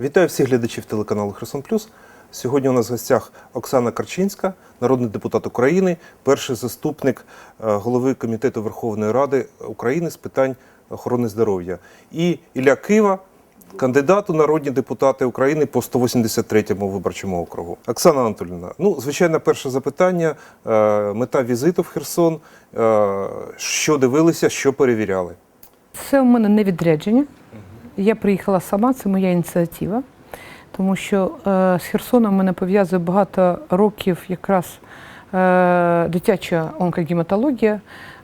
Вітаю всіх глядачів телеканалу Херсон Плюс. Сьогодні у нас в гостях Оксана Карчинська, народний депутат України, перший заступник е, голови Комітету Верховної Ради України з питань охорони здоров'я. І Ілля Кива, кандидат у народні депутати України по 183-му виборчому округу. Оксана Анатолівна, ну, звичайно, перше запитання, е, мета візиту в Херсон, е, що дивилися, що перевіряли. Це у мене не відрядження. Я приїхала сама, це моя ініціатива, тому що е, з Херсоном мене пов'язує багато років якраз е, дитяча онкогематологія.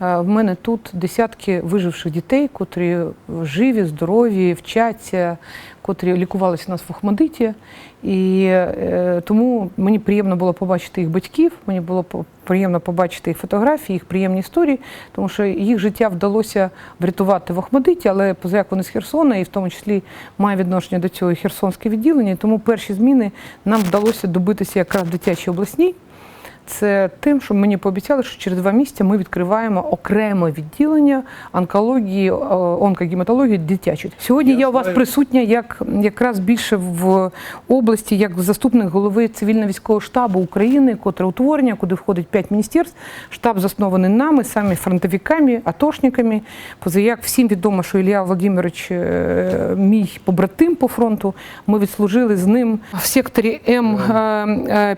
Е, в мене тут десятки виживших дітей, котрі живі, здорові, вчаться, котрі лікувалися у нас в Охмадиті. І е, тому мені приємно було побачити їх батьків, мені було приємно побачити їх фотографії, їх приємні історії, тому що їх життя вдалося врятувати в Охмадиті, але позаяк вони з Херсона, і в тому числі має відношення до цього і Херсонське відділення. Тому перші зміни нам вдалося добитися якраз в дитячій обласній. Це тим, що мені пообіцяли, що через два місяці ми відкриваємо окреме відділення онкології, е, онкогематології дитячої. Сьогодні я, Я у вас присутня як якраз більше в області, як заступник голови цивільно-військового штабу України, котре утворення, куди входить п'ять міністерств. Штаб заснований нами, самі фронтовиками, атошниками. Позаяк всім відомо, що Ілля Володимирович е, мій побратим по фронту. Ми відслужили з ним в секторі М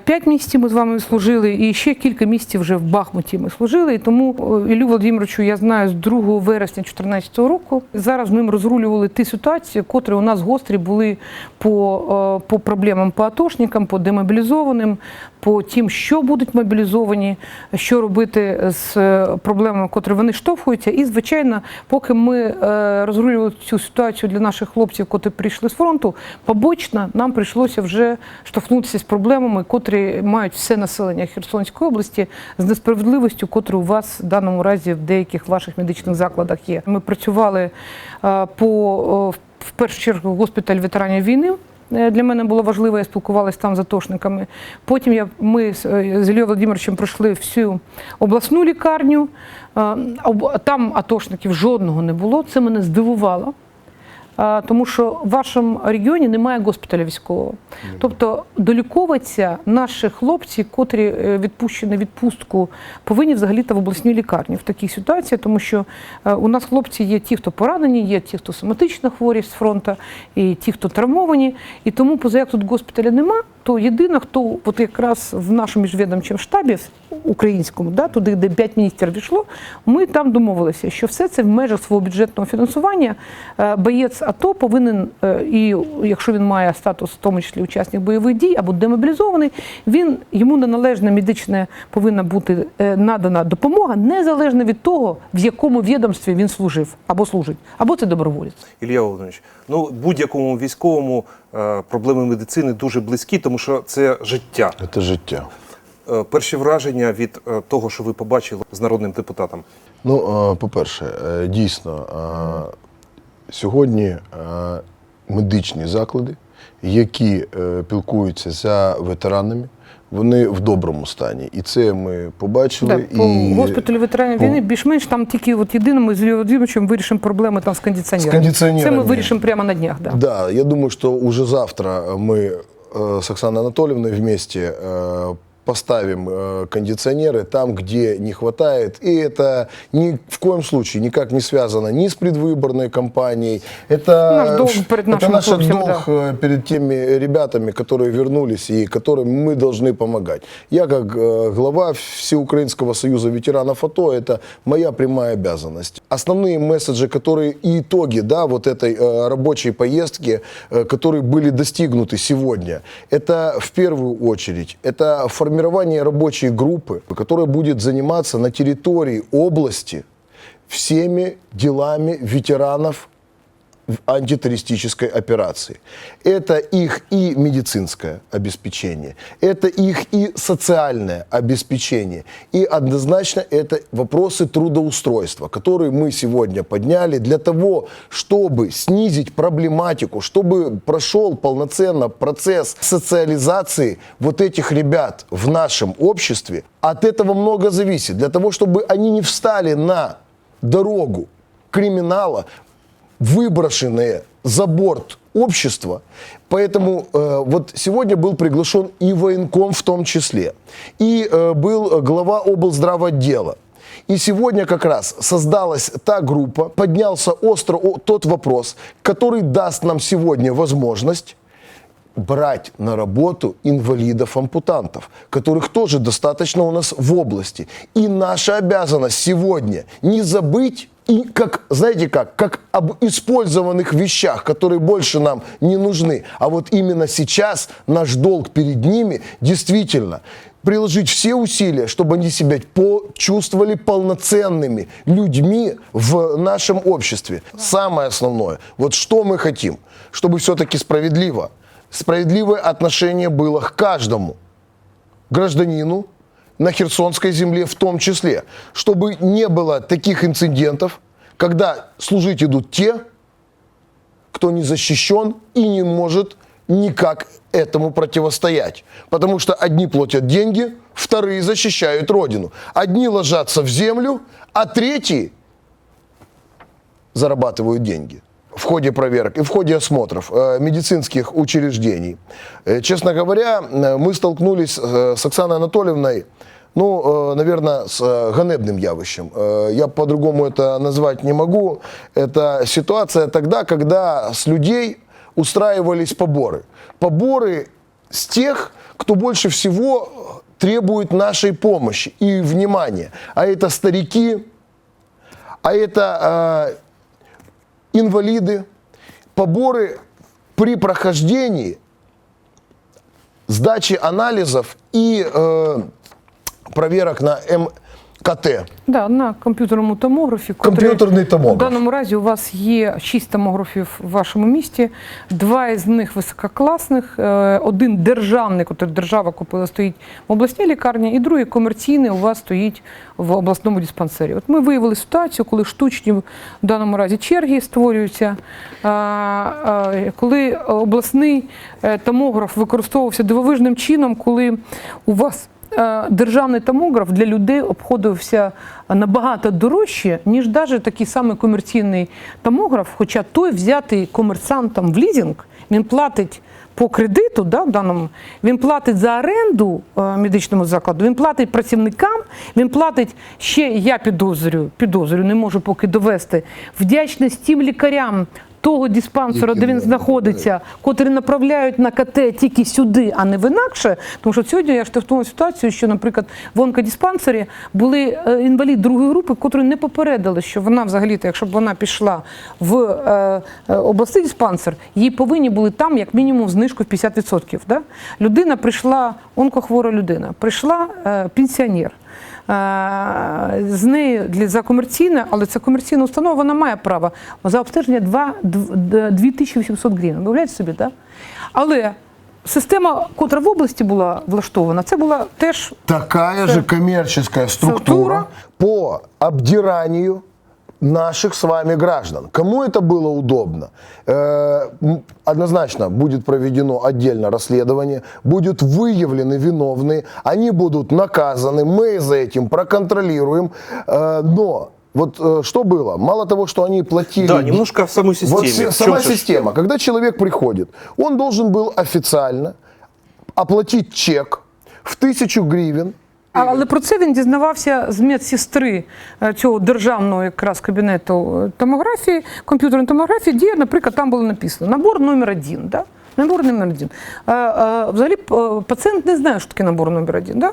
5 місяців. Ми з вами служили, і ще кілька місяців вже в Бахмуті ми служили. І тому Іллю Володимировичу я знаю з 2 вересня 2014 року. Зараз ним розрулювали ті ситуації, котрі у нас гострі були по, по проблемам по атошникам, по демобілізованим, по тим, що будуть мобілізовані, що робити з е, проблемами, котрі вони штовхуються. І, звичайно, поки ми е, розрулювали цю ситуацію для наших хлопців, котрі прийшли з фронту, побочно нам прийшлося вже штовхнутися з проблемами, котрі мають все населення Херсонської області з несправедливістю, котру у вас в даному разі в деяких ваших медичних закладах є. Ми працювали е, по в першу чергу госпіталь ветеранів війни. Е, Для мене було важливо, я спілкувалася там з атошниками. Потім я, ми з е, Володимировичем пройшли всю обласну лікарню. Там атошників жодного не було. Це мене здивувало. Тому що в вашому регіоні немає госпіталя військового. Тобто доліковуватися наші хлопці, котрі е, відпущені відпустку, повинні взагалі-то в обласній лікарні в такій ситуації, тому що е, у нас хлопці є ті, хто поранені, є ті, хто соматично хворі з фронту, і ті, хто травмовані. І тому, поза як тут госпіталя нема, то єдине, хто от якраз в нашому міжвідомчому штабі українському, да, туди, де 5 міністрів війшло, ми там домовилися, що все це в межах свого бюджетного фінансування. е, Боєць АТО повинен, е, і якщо він має статус, в тому числі учасник бойових дій або демобілізований, він йому на належне медичне повинна бути е, надана допомога, незалежно від того, в якому відомстві він служив або служить, або це доброволець. Ілля Володимирович, ну будь-якому військовому проблеми медицини дуже близькі, тому що це життя. Це життя. Е, Перші враження від е, того, що ви побачили з народним депутатом. Ну, е, по-перше, дійсно, сьогодні медичні заклади, які пілкуються за ветеранами, вони в доброму стані. І це ми побачили. Да, по госпіталю ветеранів війни більш-менш там тільки от єдине ми з Володимировичем вирішимо проблеми там з кондиціонерами. З кондиціонерами. Це ми вирішимо прямо на днях. Да. Да, я думаю, что уже завтра мы э, с Оксаной Анатольевной вместе э, поставим э, кондиционеры там, где не хватает. И это ни в коем случае никак не связано ни с предвыборной кампанией. Это Наш долг перед это наш долг э, перед теми ребятами, которые вернулись и которым мы должны помогать. Я как э, глава Всеукраинского союза ветеранов АТО, это моя прямая обязанность. Основные месседжи, которые и итоги да, вот этой э, рабочей поездки, э, которые были достигнуты сегодня, это в первую очередь, это формирование рабочей группы, которая будет заниматься на территории области всеми делами ветеранов в антитеррористической операции. Это их и медицинское обеспечение, это их и социальное обеспечение, и однозначно это вопросы трудоустройства, которые мы сегодня подняли для того, чтобы снизить проблематику, чтобы прошел полноценно процесс социализации вот этих ребят в нашем обществе. От этого много зависит. Для того, чтобы они не встали на дорогу криминала, выброшенные за борт общество. Поэтому э, вот сегодня был приглашен и военком в том числе, и э, был глава облздравотдела. И сегодня как раз создалась та группа, поднялся остро тот вопрос, который даст нам сегодня возможность брать на работу инвалидов-ампутантов, которых тоже достаточно у нас в области. И наша обязанность сегодня не забыть и как, знаете как, как об использованных вещах, которые больше нам не нужны. А вот именно сейчас наш долг перед ними действительно приложить все усилия, чтобы они себя почувствовали полноценными людьми в нашем обществе. Самое основное, вот что мы хотим, чтобы все-таки справедливо, справедливое отношение было к каждому. Гражданину на Херсонской земле в том числе, чтобы не было таких инцидентов, когда служить идут те, кто не защищен и не может никак этому противостоять. Потому что одни платят деньги, вторые защищают Родину. Одни ложатся в землю, а третьи зарабатывают деньги в ходе проверок и в ходе осмотров э, медицинских учреждений. Э, честно говоря, э, мы столкнулись с Оксаной Анатольевной, ну, наверное, с ганебным явищем. Я по-другому это назвать не могу. Это ситуация тогда, когда с людей устраивались поборы. Поборы с тех, кто больше всего требует нашей помощи и внимания. А это старики, а это инвалиды, поборы при прохождении сдачи анализов и э, проверок на МКТ. Да, на комп'ютерному томографі. Комп'ютерний томограф. У даному разі у вас є шість томографів в вашому місті. Два із них висококласних, е, один державний, який держава купила, стоїть в обласній лікарні, і другий комерційний у вас стоїть в обласному диспансері. От ми виявили ситуацію, коли штучні в даному разі черги створюються, а, а, коли обласний е, томограф використовувався дивовижним чином, коли у вас е, державний томограф для людей обходився набагато дорожче, ніж навіть такий самий комерційний томограф, хоча той взятий комерсантом в лізинг, він платить. По кредиту, да, в даному, він платить за оренду е, медичному закладу, він платить працівникам, він платить ще, я підозрюю, підозрюю, не можу поки довести, вдячність тим лікарям того диспансера, де він знаходиться, котрі направляють на КТ тільки сюди, а не в інакше. Тому що сьогодні я штовхнула ситуацію, що, наприклад, в онкодиспансері були е, інвалід другої групи, котрі не попередили, що вона взагалі, якщо б вона пішла в е, е, обласний диспансер, їй повинні були там як мінімум знижку в 50%. Да? Людина прийшла, онкохвора людина, прийшла е, пенсіонер. З нею для за комерційне, але це комерційна установа, вона має право за обстеження 2, 2800 гривень. Уявляєте собі, так? Але система, котра в області була влаштована, це була теж Такая же комерційна структура Структура. по обдиранию наших с вами граждан. Кому это было удобно? Э, Однозначно будет проведено отдельно расследование, будут выявлены виновные, они будут наказаны, мы за этим проконтролируем. Э, Но вот э, что было? Мало того, что они платили... Да, немножко в самой системе. Вот В сама система. Когда человек приходит, он должен был официально оплатить чек в тысячу гривен, Але про це він дізнавався з медсестри е, цього державного якраз кабінету е, томографії, комп'ютерної томографії, де, наприклад, там було написано набор номер один. Да? Набор номер один. А, а, взагалі пацієнт не знає, що таке набор номер один. Да?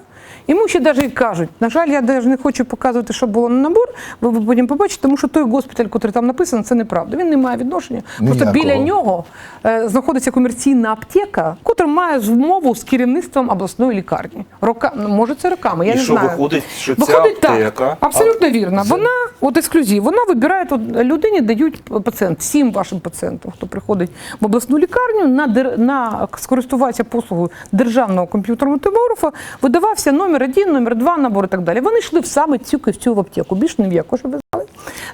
Йому ще навіть і кажуть, на жаль, я навіть не хочу показувати, що було на набор, ви ви потім побачите, тому що той госпіталь, який там написано, це неправда. Він не має відношення. Просто Ніякого. біля нього е, знаходиться комерційна аптека, котра має змову з керівництвом обласної лікарні. Рока, ну, може, це роками, я І не що знаю. виходить, що ця аптека- так, абсолютно вірно. Вона, от ексклюзив, вона вибирає, от людині дають пацієнт, всім вашим пацієнтам, хто приходить в обласну лікарню, на, на скористуватися послугою державного комп'ютерного томографа, видавався номер один, номер два набор і так далі. Вони йшли в саме цю в цю в аптеку, більш ні в яку, щоб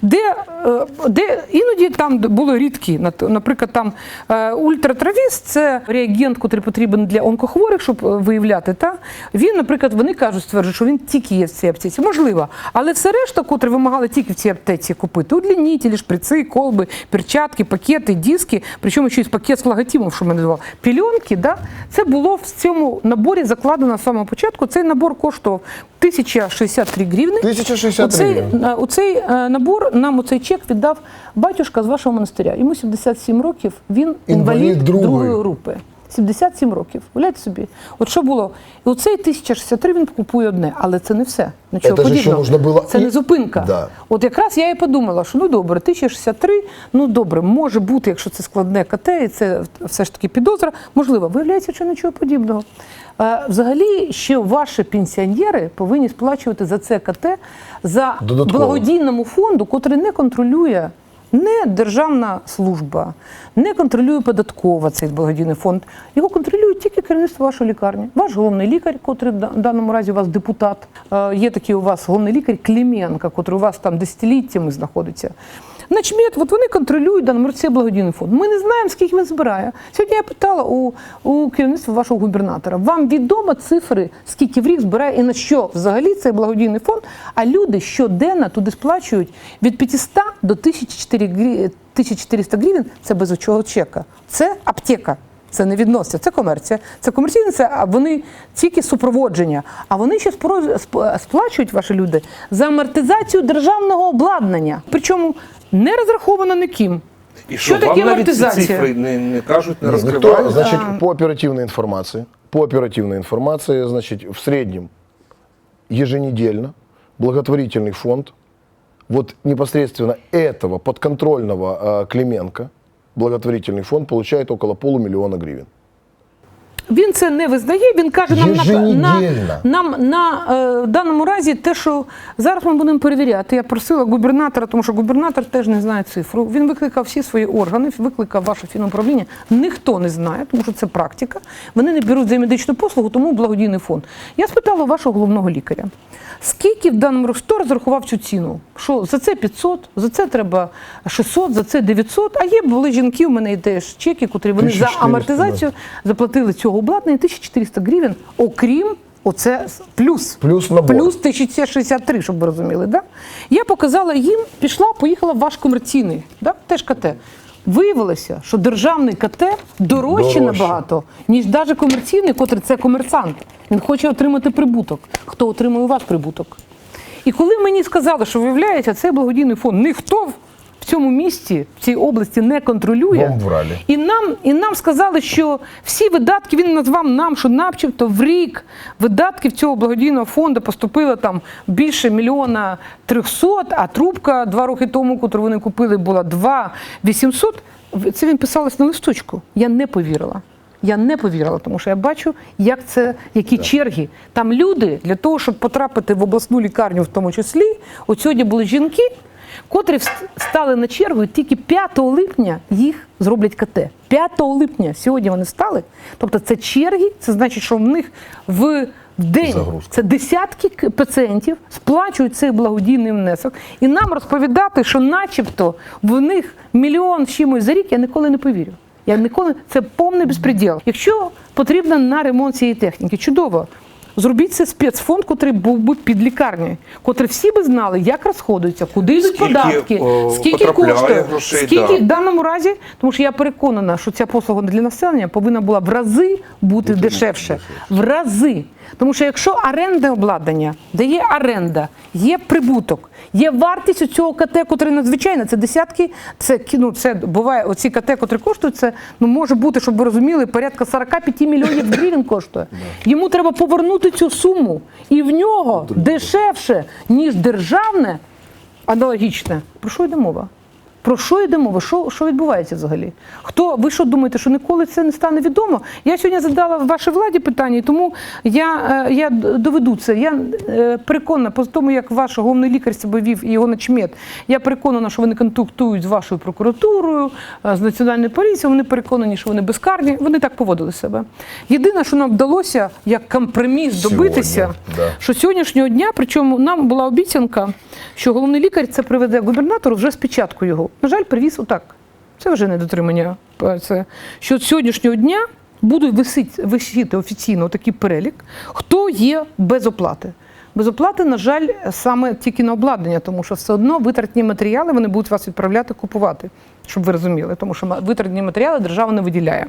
де, е, де іноді там були рідкі, наприклад, там е, ультратравіс це реагент, який потрібен для онкохворих, щоб е, виявляти. Та? Він, наприклад, вони кажуть, стверджують, що він тільки є в цій аптеці. Можливо, але все решта, котре вимагали тільки в цій аптеці купити, удлінітелі, шприци, колби, перчатки, пакети, диски, причому ще й пакет з логотипом, що ми називали, пільонки, да? це було в цьому наборі закладено з самого початку. Цей набор коштував 1063 гривни. 1063 Оцей, гривні. Оцей е, набор нам оцей чек віддав батюшка з вашого монастиря. Йому 77 років. Він інвалід, Інвалід другої. другої групи. 77 років. Уявляєте собі? От що було? І оцей 1063 він купує одне, але це не все. Нічого Це подібного. можна було Це не зупинка. Да. От якраз я і подумала, що ну добре, 1063, ну добре, може бути, якщо це складне КТ, і це все ж таки підозра, можливо, виявляється, що нічого подібного. Е, Взагалі, ще ваші пенсіонери повинні сплачувати за це КТ за Додатково. благодійному фонду, котрий не контролює. Не державна служба, не контролює податкова цей благодійний фонд. Його контролює тільки керівництво вашої лікарні. Ваш головний лікар, котрий в даному разі у вас депутат. Е, Є такий у вас головний лікар Клименко, котрий у вас там десятиліттями знаходиться. Начмет, от вони контролюють даному разі благодійний фонд. Ми не знаємо, скільки він збирає. Сьогодні я питала у, у керівництва вашого губернатора. Вам відомо цифри, скільки в рік збирає і на що взагалі цей благодійний фонд? А люди щоденно туди сплачують від 500 до 1400 гривень. Це без очого чека. Це аптека. Це не відноситься, це комерція. Це комерційне, це вони тільки супроводження. А вони ще сплачують ваші люди за амортизацію державного обладнання. Причому не розраховано ніким. І Що що, таке вам навіть ці амортизація? цифри не, не кажуть, не Ні, розкривають? Никто, значит, по оперативной информации, по оперативной информации, значит, в среднем еженедельно благотворительный фонд вот непосредственно этого подконтрольного э, Клименко благотворительный фонд получает около полумиллиона гривен. Він це не визнає. Він каже нам на, на, нам на е, даному разі те, що зараз ми будемо перевіряти. Я просила губернатора, тому що губернатор теж не знає цифру. Він викликав всі свої органи, викликав ваше фінуправління. Ніхто не знає, тому що це практика. Вони не беруть за медичну послугу, тому благодійний фонд. Я спитала вашого головного лікаря. Скільки в даному році хто розрахував цю ціну? Що за це 500, за це треба 600, за це 900, а є були жінки, у мене теж чеки, котрі вони за амортизацію заплатили цього обладнання 1400 гривень, окрім оце плюс. Плюс набор. Плюс 1063, щоб ви розуміли. Да? Я показала їм, пішла, поїхала в ваш комерційний, да? теж КТ. Виявилося, що державний КТ дорожче, Дорожче. набагато, ніж навіть комерційний, котрий це комерсант. Він хоче отримати прибуток. Хто отримує у вас прибуток? І коли мені сказали, що виявляється, цей благодійний фонд ніхто в- цьому місті, в цій області не контролює. І нам, і нам сказали, що всі видатки він назвав нам, що начебто в рік видатків цього благодійного фонду поступило там більше мільйона трьохсот, а трубка два роки тому, яку вони купили, була два вісімсот. Це він писалось на листочку. Я не повірила. Я не повірила, тому що я бачу, як це, які черги. Там люди для того, щоб потрапити в обласну лікарню, в тому числі, от сьогодні були жінки, котрі стали на чергу, і тільки 5 липня їх зроблять КТ. 5 липня сьогодні вони стали. Тобто це черги, це значить, що в них в день Загрузка. це десятки пацієнтів сплачують цей благодійний внесок. І нам розповідати, що начебто в них мільйон чимось за рік, я ніколи не повірю. Я ніколи це повний безпреділ. Якщо потрібно на ремонт цієї техніки, чудово. Зробіть це спецфонд, котрий був би під лікарні, котрий всі би знали, як розходуються, куди йдуть Скільки, податки, о, скільки коштує, грошей, скільки да. в даному разі, тому що я переконана, що ця послуга для населення повинна була в рази бути дешевше. В рази. Тому що якщо оренда обладнання, де є оренда, є прибуток, є вартість у цього КТ, котрий надзвичайно, це десятки, це ну, це буває оці КТ, котрі коштують, це ну може бути, щоб ви розуміли, порядка 45 мільйонів гривень коштує. Йому треба повернути цю суму, і в нього дешевше, ніж державне, аналогічне. Про що йде мова? Про що йде мова? Що, що відбувається взагалі? Хто ви що думаєте, що ніколи це не стане відомо? Я сьогодні задала вашій владі питання, і тому я, е, я доведу це. Я е, переконана, по тому як ваш головний лікар себе вів і його начмет, я переконана, що вони контактують з вашою прокуратурою, е, з національною поліцією. Вони переконані, що вони безкарні. Вони так поводили себе. Єдине, що нам вдалося як компроміс Сьогодні, добитися, да. що сьогоднішнього дня, причому нам була обіцянка, що головний лікар це приведе губернатору вже з печаткою його. На жаль, привіз отак. Це вже не дотримання. е, Це що з сьогоднішнього дня висити, висіти офіційно такий перелік, хто є без оплати. Без оплати, на жаль, саме тільки на обладнання, тому що все одно витратні матеріали вони будуть вас відправляти купувати, щоб ви розуміли, тому що витратні матеріали держава не виділяє.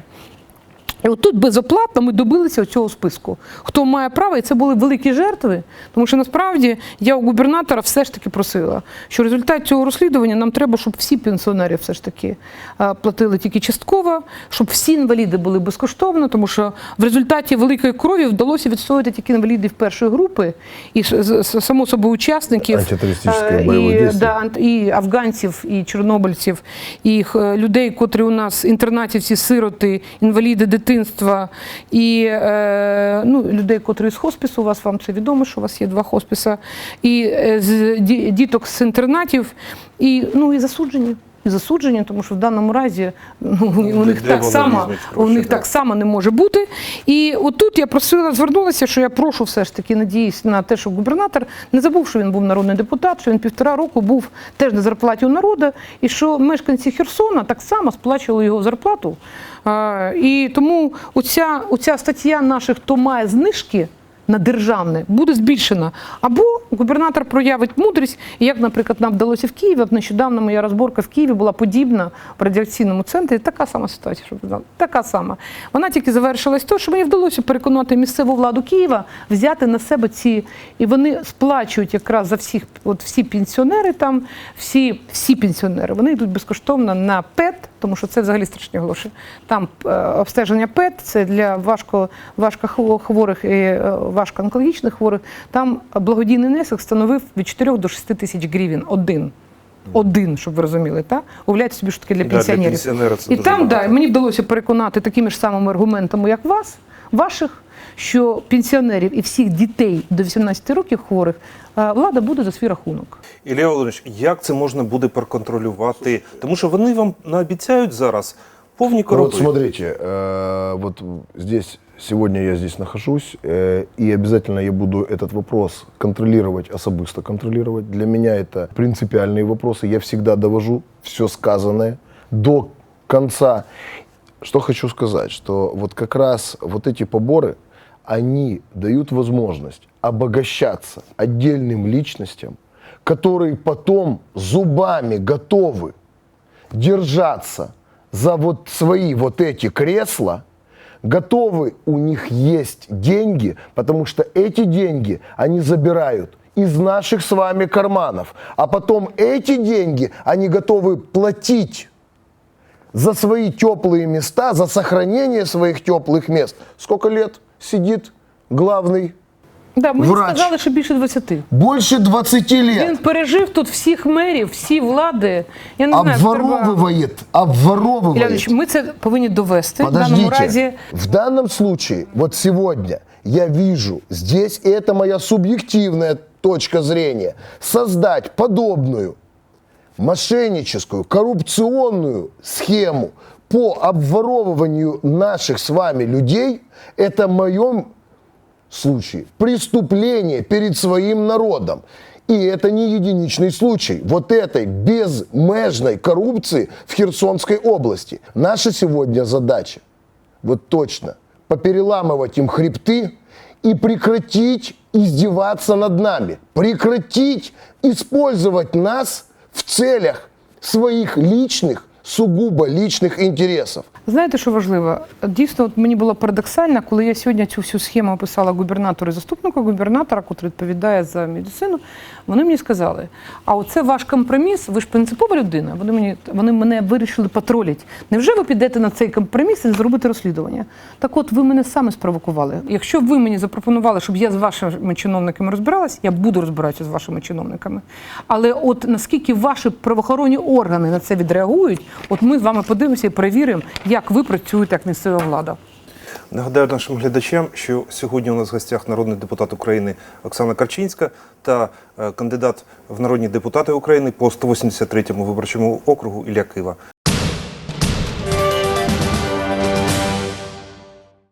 І отут безоплатно ми добилися цього списку. Хто має право, і це були великі жертви, тому що насправді я у губернатора все ж таки просила, що в результаті цього розслідування нам треба, щоб всі пенсіонери все ж таки е, платили тільки частково, щоб всі інваліди були безкоштовно, тому що в результаті великої крові вдалося відстояти тільки інвалідів першої групи і само собою учасників е, і, да, і афганців, і чорнобильців, і е, людей, котрі у нас інтернатівці, сироти, інваліди дитинства, і е, ну, людей, котрі з хоспису, у вас вам це відомо, що у вас є два хоспіса, і е, з діток з інтернатів, і, ну, і засуджені. І засуджені, тому що в даному разі ну, у них так само у них так само не може бути. І отут я просила, звернулася, що я прошу все ж таки надіюсь на те, що губернатор не забув, що він був народний депутат, що він півтора року був теж на зарплаті у народу, і що мешканці Херсона так само сплачували його зарплату. А, І тому оця, оця стаття наших, хто має знижки. На державне буде збільшена. Або губернатор проявить мудрість, як, наприклад, нам вдалося в Києві. От нещодавно моя розборка в Києві була подібна в радіаційному центрі. Така сама ситуація, щоб знали. Така сама. Вона тільки завершилась то, що мені вдалося переконати місцеву владу Києва взяти на себе ці, і вони сплачують якраз за всіх, от всі пенсіонери там, всі, всі пенсіонери, вони йдуть безкоштовно на ПЕТ, тому що це взагалі страшні гроші. Там е, обстеження ПЕТ, це для важко, хворих і е, важкоонкологічних хворих. Там благодійний внесок становив від 4 до 6 тисяч гривень один. Один, щоб ви розуміли, та Уявляйте собі, що таке для Да, для пенсіонерів. це і там, да, мені вдалося переконати такими ж самими аргументами, як вас, ваших, що пенсіонерів і всіх дітей до 18 років хворих е, влада буде за свій рахунок. Ілля Володимирович, як це можна буде проконтролювати? Тому що вони вам наобіцяють зараз повні Вот короби. смотрите, э, вот здесь сегодня я здесь нахожусь, э, и обязательно я буду этот вопрос контролировать, особисто контролировать. Для меня это принципиальные вопросы. Я всегда довожу все сказанное до конца. Что хочу сказать, что вот как раз вот эти поборы, они дают возможность обогащаться отдельным личностям, которые потом зубами готовы держаться за вот свои вот эти кресла, готовы у них есть деньги, потому что эти деньги они забирают из наших с вами карманов, а потом эти деньги они готовы платить за свои теплые места, за сохранение своих теплых мест. Сколько лет сидит главный? Да, мені Врач. сказали, що більше 20. Больше 20 лет. Він пережив тут всіх мерів, всі влади. Я не знаю, треба... Обворовывает, Ілля обворовывает. Ілліч, ми це повинні довести. В даному Подождите. разі В данном случае, вот сегодня я вижу здесь, и это моя субъективная точка зрения, создать подобную мошенническую, коррупционную схему по обворовыванию наших с вами людей, это в моем случае преступление перед своим народом. И это не единичный случай вот этой безмежной коррупции в Херсонской области. Наша сегодня задача, вот точно, попереламывать им хребты и прекратить издеваться над нами, прекратить использовать нас в целях своих личных, сугубо личных интересов. Знаєте, що важливо? Дійсно, от мені було парадоксально, коли я сьогодні цю всю схему описала губернатору і заступнику губернатора, який відповідає за медицину. Вони мені сказали: а оце ваш компроміс, ви ж принципова людина. Вони мені вони мене вирішили патролять. Невже ви підете на цей компроміс і зробите розслідування? Так от ви мене саме спровокували. Якщо ви мені запропонували, щоб я з вашими чиновниками розбиралась, я буду розбиратися з вашими чиновниками. Але от наскільки ваші правоохоронні органи на це відреагують, от ми з вами подивимося і перевіримо, як ви працюєте як місцева влада. Нагадаю нашим глядачам, що сьогодні у нас в гостях народний депутат України Оксана Карчинська та е, кандидат в народні депутати України по 183-му виборчому округу Ілля Кива.